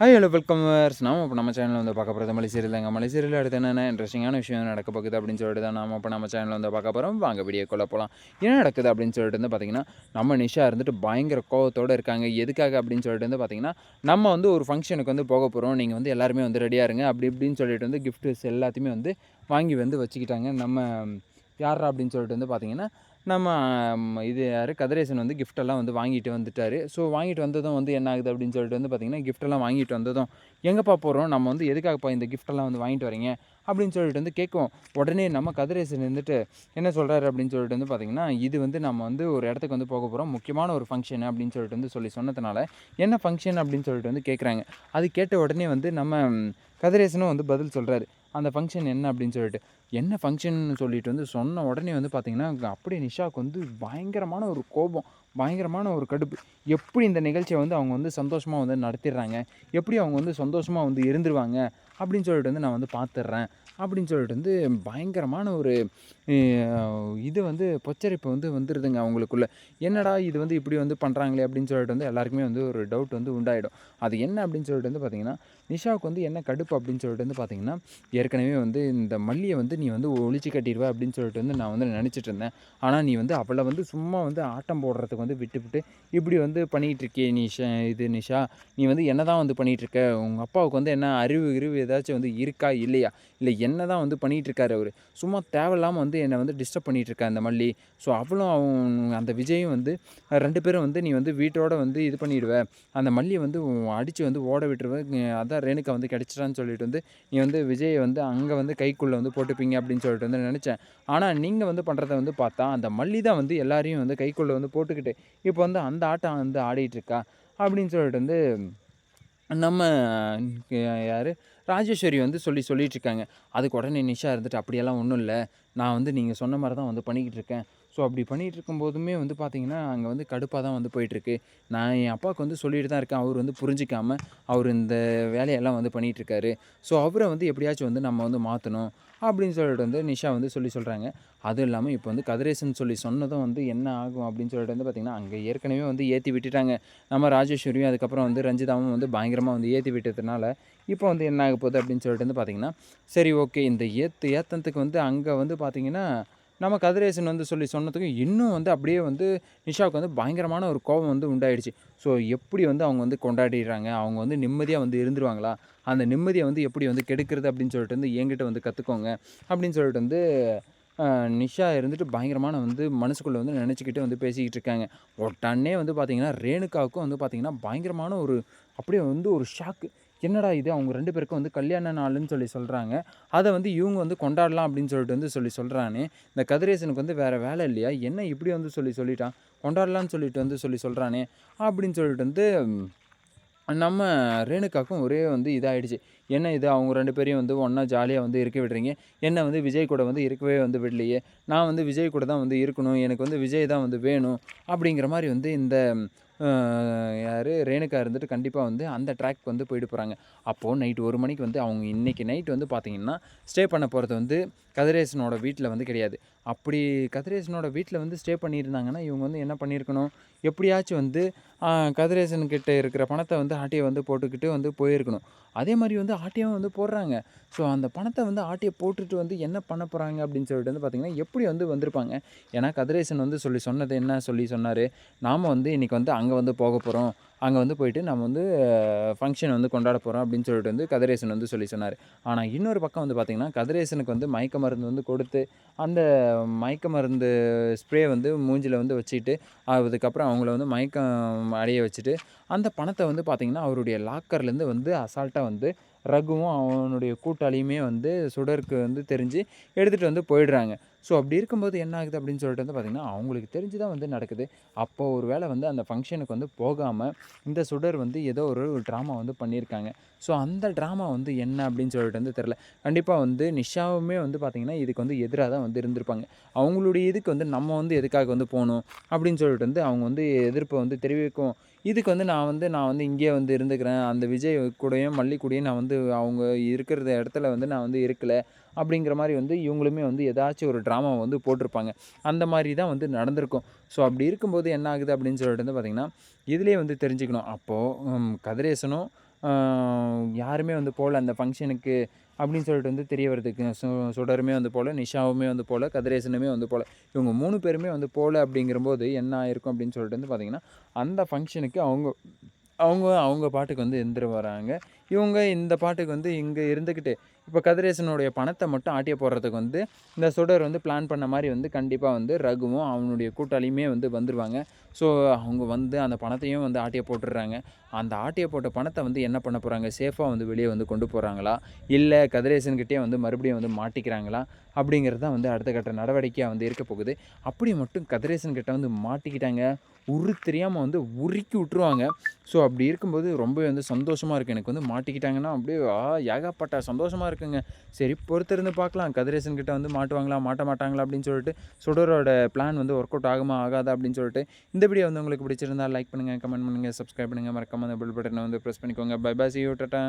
Hi hello welcome verse நாம இப்போ நம்ம சேனலில் வந்து பார்க்க போகிறது மலை சீரியல் எங்கள் மலை சீரியல் அடுத்து என்னென்ன இன்ட்ரெஸ்டிங்கான விஷயம் நடக்க போகுது அப்படின்னு சொல்லிட்டு தான் நாம் இப்போ நம்ம சேனலில் வந்து பார்க்க போகிறோம் வாங்க வீடியோ கொள்ள போகலாம் என்ன நடக்குது அப்படின்னு சொல்லிட்டு வந்து பார்த்திங்கன்னா நம்ம நிஷா இருந்துட்டு பயங்கர கோவத்தோடு இருக்காங்க. எதுக்காக அப்படின்னு சொல்லிட்டு வந்து பார்த்திங்கன்னா நம்ம வந்து ஒரு ஃபங்க்ஷனுக்கு வந்து போக போகிறோம் நீங்கள் வந்து எல்லாருமே வந்து ரெடியாக இருங்க. அப்படி இப்படின்னு சொல்லிட்டு வந்து கிஃப்ட்ஸ் எல்லாத்தையுமே வந்து வாங்கி வந்து வச்சுக்கிட்டாங்க. நம்ம யாரா அப்படின்னு சொல்லிட்டு வந்து பார்த்திங்கன்னா நம்ம இது யார்? கதிரேசன் வந்து கிஃப்டெல்லாம் வந்து வாங்கிட்டு வந்துட்டார். ஸோ வாங்கிட்டு வந்ததும் வந்து என்ன ஆகுது அப்படின்னு சொல்லிட்டு வந்து பார்த்திங்கன்னா கிஃப்டெல்லாம் வாங்கிட்டு வந்ததும் எங்கேப்பா போகிறோம் நம்ம வந்து எதுக்காகப்பா இந்த கிஃப்டெல்லாம் வந்து வாங்கிட்டு வரீங்க? அப்படின்னு சொல்லிட்டு வந்து கேட்கும். உடனே நம்ம கதிரேசன் இருந்துட்டு என்ன சொல்கிறாரு அப்படின்னு சொல்லிட்டு வந்து பார்த்திங்கன்னா இது வந்து நம்ம வந்து ஒரு இடத்துக்கு வந்து போக போகிறோம் முக்கியமான ஒரு ஃபங்க்ஷன் அப்படின்னு சொல்லிட்டு வந்து சொல்லி சொன்னதுனால என்ன ஃபங்க்ஷன் அப்படின்னு சொல்லிட்டு வந்து கேட்குறாங்க அது கேட்ட உடனே வந்து நம்ம கதிரேசனும் வந்து பதில் சொல்கிறாரு அந்த ஃபங்க்ஷன் என்ன அப்படின்னு சொல்லிட்டு. என்ன ஃபங்க்ஷன் சொல்லிட்டு வந்து சொன்ன உடனே வந்து பார்த்திங்கன்னா அப்படியே நிஷாவுக்கு வந்து பயங்கரமான ஒரு கோபம் பயங்கரமான ஒரு கடுப்பு. எப்படி இந்த நிகழ்ச்சியை வந்து அவங்க வந்து சந்தோஷமாக வந்து நடத்திடுறாங்க எப்படி அவங்க வந்து சந்தோஷமாக வந்து இருந்துருவாங்க அப்படின்னு சொல்லிட்டு வந்து நான் வந்து பார்த்துட்றேன் அப்படின்னு சொல்லிட்டு வந்து பயங்கரமான ஒரு இது வந்து பொச்சரிப்பு வந்து வந்துடுதுங்க அவங்களுக்குள்ள. என்னடா இது வந்து இப்படி வந்து பண்ணுறாங்களே அப்படின்னு சொல்லிட்டு வந்து எல்லாருக்குமே வந்து ஒரு டவுட் வந்து உண்டாயிடும். அது என்ன அப்படின்னு சொல்லிட்டு வந்து பார்த்திங்கன்னா நிஷாவுக்கு வந்து என்ன கடுப்பு அப்படின்னு சொல்லிட்டு வந்து பார்த்திங்கன்னா ஏற்கனவே வந்து இந்த மல்லியை வந்து நீ வந்து ஒழிச்சு கட்டிடுவ அப்படின்னு சொல்லிட்டு வந்து நான் வந்து நினச்சிட்டு இருந்தேன். ஆனால் நீ வந்து அவளை வந்து சும்மா வந்து ஆட்டம் போடுறதுக்கு வந்து விட்டுவிட்டு இப்படி வந்து பண்ணிகிட்டு இருக்கே நிஷா இது நிஷா. நீ வந்து என்ன தான் வந்து பண்ணிகிட்டு இருக்க? உங்கள் அப்பாவுக்கு வந்து என்ன அறிவு அறிவு ஏதாச்சும் வந்து இருக்கா இல்லையா? இல்லை என்ன தான் வந்து பண்ணிகிட்ருக்காரு அவர்? சும்மா தேவையில்லாமல் வந்து என்னை வந்து டிஸ்டர்ப் பண்ணிகிட்டு இருக்கா அந்த மல்லி? ஸோ அவளும் அவன் அந்த விஜயும் வந்து ரெண்டு பேரும் வந்து நீ வந்து வீட்டோட வந்து இது பண்ணிடுவ. அந்த மல்லியை வந்து அடித்து வந்து ஓட விட்டுருவ. அதை அதான் ரேணுகா வந்து கிடச்சிட்டான்னு சொல்லிட்டு வந்து நீ வந்து விஜயை வந்து அங்கே வந்து கைக்குள்ளே வந்து போட்டுப்பீங்க அப்படின்னு சொல்லிட்டு வந்து நினச்சேன். ஆனால் நீங்கள் வந்து பண்ணுறத வந்து பார்த்தா அந்த மல்லி தான் வந்து எல்லாரையும் வந்து கைக்குள்ளே வந்து போட்டுக்கிட்டு இப்போ வந்து அந்த ஆட்டம் வந்து ஆடிட்டுருக்கா அப்படின்னு சொல்லிட்டு வந்து நம்ம யார்? ராஜேஸ்வரி வந்து சொல்லி சொல்லிகிட்டு இருக்காங்க. அதுக்கு உடனே நிஷா இருந்துட்டு அப்படியெல்லாம் ஒன்றும் இல்லை. நான் வந்து நீங்கள் சொன்ன மாதிரி தான் வந்து பண்ணிக்கிட்டு இருக்கேன். ஸோ அப்படி பண்ணிகிட்டு இருக்கும்போதுமே வந்து பார்த்திங்கன்னா அங்கே வந்து கடுப்பாக தான் வந்து போயிட்டுருக்கு. நான் என் அப்பாவுக்கு வந்து சொல்லிட்டு தான் இருக்கேன். அவர் வந்து புரிஞ்சிக்காமல் அவர் இந்த வேலையெல்லாம் வந்து பண்ணிகிட்ருக்காரு ஸோ அவரை வந்து எப்படியாச்சும் வந்து நம்ம வந்து மாற்றணும் அப்படின்னு சொல்லிட்டு வந்து நிஷா வந்து சொல்லி சொல்கிறாங்க அதுவும் இல்லாமல் இப்போ வந்து கதிரேசன் சொல்லி சொன்னதும் வந்து என்ன ஆகும் அப்படின்னு சொல்லிட்டு வந்து பார்த்திங்கன்னா அங்கே ஏற்கனவே வந்து ஏற்றி விட்டுட்டாங்க. நம்ம ராஜேஸ்வரியும் அதுக்கப்புறம் வந்து ரஞ்சிதாவும் வந்து பயங்கரமாக வந்து ஏற்றி விட்டதுனால இப்போ வந்து என்ன ஆக போகுது அப்படின்னு சொல்லிட்டு வந்து பார்த்திங்கன்னா சரி ஓகே. இந்த ஏற்று ஏத்தனத்துக்கு வந்து அங்கே வந்து பார்த்திங்கன்னா நம்ம கதிரேசன் வந்து சொல்லி சொன்னதுக்கு இன்னும் வந்து அப்படியே வந்து நிஷாவுக்கு வந்து பயங்கரமான ஒரு கோபம் வந்து உண்டாயிடுச்சு. ஸோ எப்படி வந்து அவங்க வந்து கொண்டாடிடுறாங்க? அவங்க வந்து நிம்மதியாக வந்து இருந்துருவாங்களா? அந்த நிம்மதியை வந்து எப்படி வந்து கெடுக்கிறது அப்படின்னு சொல்லிட்டு வந்து என்கிட்ட வந்து கற்றுக்கோங்க அப்படின்னு சொல்லிட்டு வந்து நிஷா இருந்துட்டு பயங்கரமான வந்து மனசுக்குள்ளே வந்து நினச்சிக்கிட்டு வந்து பேசிக்கிட்டு இருக்காங்க. உடனே வந்து பார்த்திங்கன்னா ரேணுகாவுக்கும் வந்து பார்த்திங்கன்னா பயங்கரமான ஒரு அப்படியே வந்து ஒரு ஷாக்கு என்னடா இது? அவங்க ரெண்டு பேருக்கும் வந்து கல்யாண நாளுன்னு சொல்லி சொல்கிறாங்க அதை வந்து இவங்க வந்து கொண்டாடலாம் அப்படின்னு சொல்லிட்டு வந்து சொல்லி சொல்கிறானே இந்த கதிரேசனுக்கு வந்து வேறு வேலை இல்லையா? என்ன இப்படி வந்து சொல்லி சொல்லிட்டான்? கொண்டாடலாம்னு சொல்லிட்டு வந்து சொல்லி சொல்கிறானே அப்படின்னு சொல்லிட்டு வந்து நம்ம ரேணுக்காக்கும் ஒரே வந்து இதாகிடுச்சு என்ன இது? அவங்க ரெண்டு பேரையும் வந்து ஒன்றா ஜாலியாக வந்து இருக்க விடுறீங்க. என்ன வந்து விஜய் கூட வந்து இருக்கவே வந்து விடலையே. நான் வந்து விஜய் கூட தான் வந்து இருக்கணும். எனக்கு வந்து விஜய் தான் வந்து வேணும். அப்படிங்கிற மாதிரி வந்து இந்த யார்? ரேணுகா இருந்துட்டு கண்டிப்பாக வந்து அந்த ட்ராக் வந்து போயிட்டு போகிறாங்க அப்போது நைட் ஒரு மணிக்கு வந்து அவங்க இன்றைக்கி நைட் வந்து பார்த்திங்கன்னா ஸ்டே பண்ண போகிறது வந்து கதிரேசனோட வீட்டில் வந்து கிடையாது. அப்படி கதிரேசனோட வீட்டில் வந்து ஸ்டே பண்ணியிருந்தாங்கன்னா இவங்க வந்து என்ன பண்ணியிருக்கணும்? எப்படியாச்சும் வந்து கதிரேசன்கிட்ட கதிரேசன் இருக்கிற பணத்தை வந்து ஆட்டியை வந்து போட்டுக்கிட்டு வந்து போயிருக்கணும். அதே மாதிரி வந்து ஆட்டியும் வந்து போடுறாங்க. ஸோ அந்த பணத்தை வந்து ஆட்டியை போட்டுட்டு வந்து என்ன பண்ண போகிறாங்க அப்படின்னு சொல்லிட்டு வந்து பார்த்திங்கன்னா எப்படி வந்து வந்திருப்பாங்க? ஏன்னா கதிரேசன் வந்து சொல்லி சொன்னது என்ன? சொல்லி சொன்னார். நாம் வந்து இன்றைக்கி வந்து அங்கே வந்து போக போகிறோம் அங்கே வந்து போயிட்டு நம்ம வந்து ஃபங்க்ஷன் வந்து கொண்டாட போகிறோம் அப்படின்னு சொல்லிட்டு வந்து கதிரேசன் வந்து சொல்லி சொன்னார். ஆனால் இன்னொரு பக்கம் வந்து பார்த்திங்கன்னா கதிரேசனுக்கு வந்து மயக்க மருந்து வந்து கொடுத்து அந்த மயக்க மருந்து ஸ்ப்ரே வந்து மூஞ்சில் வந்து வச்சுட்டு அதுக்கப்புறம் அவங்கள வந்து மயக்கம் அடைய வச்சுட்டு அந்த பணத்தை வந்து பார்த்திங்கன்னா அவருடைய லாக்கர்லேருந்து வந்து அசால்ட்டாக வந்து ரகுவும் அவனுடைய கூட்டாளியுமே வந்து சுடருக்கு வந்து தெரிஞ்சு எடுத்துகிட்டு வந்து போயிடுறாங்க. ஸோ அப்படி இருக்கும்போது என்ன ஆகுது அப்படின்னு சொல்லிட்டு வந்து பார்த்திங்கன்னா அவங்களுக்கு தெரிஞ்சு தான் வந்து நடக்குது. அப்போ ஒரு வேளை வந்து அந்த ஃபங்க்ஷனுக்கு வந்து போகாமல் இந்த சுடர் வந்து ஏதோ ஒரு ட்ராமா வந்து பண்ணியிருக்காங்க. ஸோ அந்த ட்ராமா வந்து என்ன அப்படின்னு சொல்லிட்டு வந்து தெரில கண்டிப்பாக வந்து நிஷாவுமே வந்து பார்த்திங்கன்னா இதுக்கு வந்து எதிராக தான் வந்து இருந்திருப்பாங்க. அவங்களுடைய இதுக்கு வந்து நம்ம வந்து எதுக்காக வந்து போகணும் அப்படின்னு சொல்லிட்டு வந்து அவங்க வந்து எதிர்ப்பை வந்து தெரிவிக்கும் இதுக்கு வந்து நான் வந்து நான் வந்து இங்கேயே வந்து இருந்துக்கிறேன். அந்த விஜய் கூடயும் மல்லி கூடயும் நான் வந்து அவங்க இருக்கிற இடத்துல வந்து நான் வந்து இருக்கலை. அப்படிங்கிற மாதிரி வந்து இவங்களுமே வந்து ஏதாச்சும் ஒரு ட்ராமா வந்து போட்டிருப்பாங்க. அந்த மாதிரி தான் வந்து நடந்திருக்கும். ஸோ அப்படி இருக்கும்போது என்ன ஆகுது அப்படின்னு சொல்லிட்டு வந்து பார்த்திங்கன்னா இதுலேயே வந்து தெரிஞ்சுக்கணும். அப்போது கதிரேசனும் யாருமே வந்து போகல அந்த ஃபங்க்ஷனுக்கு அப்படின்னு சொல்லிட்டு வந்து தெரிய வருதுக்கு சு சுடருமே வந்து போல் நிஷாவுமே வந்து போகல கதிரேசனுமே வந்து போல். இவங்க மூணு பேருமே வந்து போகல அப்படிங்கிறபோது என்ன ஆயிருக்கும் அப்படின்னு சொல்லிட்டு வந்து பார்த்திங்கன்னா அந்த ஃபங்க்ஷனுக்கு அவங்க அவங்க அவங்க பாட்டுக்கு வந்து எந்திர வராங்க. இவங்க இந்த பாட்டுக்கு வந்து இங்கே இருந்துக்கிட்டு இப்போ கதிரேசனுடைய பணத்தை மட்டும் ஆட்டிய போடுறதுக்கு வந்து இந்த சுடர் வந்து பிளான் பண்ண மாதிரி வந்து கண்டிப்பாக வந்து ரகுவும் அவனுடைய கூட்டாளியுமே வந்து வந்துடுவாங்க ஸோ அவங்க வந்து அந்த பணத்தையும் வந்து ஆட்டிய போட்டுடுறாங்க. அந்த ஆட்டிய போட்ட பணத்தை வந்து என்ன பண்ண போகிறாங்க சேஃபாக வந்து வெளியே வந்து கொண்டு போகிறாங்களா இல்லை கதிரேசன்கிட்டே வந்து மறுபடியும் வந்து மாட்டிக்கிறாங்களா? அப்படிங்கிறது தான் வந்து அடுத்த கட்ட நடவடிக்கையாக வந்து இருக்க போகுது. அப்படி மட்டும் கதிரேசன்கிட்ட வந்து மாட்டிக்கிட்டாங்க. உரு தெரியாமல் வந்து உருக்கி விட்டுருவாங்க. ஸோ அப்படி இருக்கும்போது ரொம்பவே வந்து சந்தோஷமாக இருக்குது எனக்கு வந்து மாட்டிக்கிட்டாங்கன்னா அப்படியே ஏகப்பட்ட சந்தோஷமாக இருக்குங்க. சரி பொறுத்திருந்து பார்க்கலாம். கதிரேசன் கிட்ட வந்து மாட்டுவாங்களா மாட்ட மாட்டாங்களா? அப்படின்னு சொல்லிட்டு சுடரோட பிளான் வந்து ஒர்க் அவுட் ஆகுமா ஆகாதா அப்படின்னு சொல்லிட்டு இந்த வீடியோ வந்து உங்களுக்கு பிடிச்சிருந்தா லைக் பண்ணுங்கள் கமெண்ட் பண்ணுங்கள் சப்ஸ்கிரைப் பண்ணுங்கள் மறக்காம அந்த பில் பட்டனை வந்து ப்ரெஸ் பண்ணிக்கோங்க. Bye bye see you tata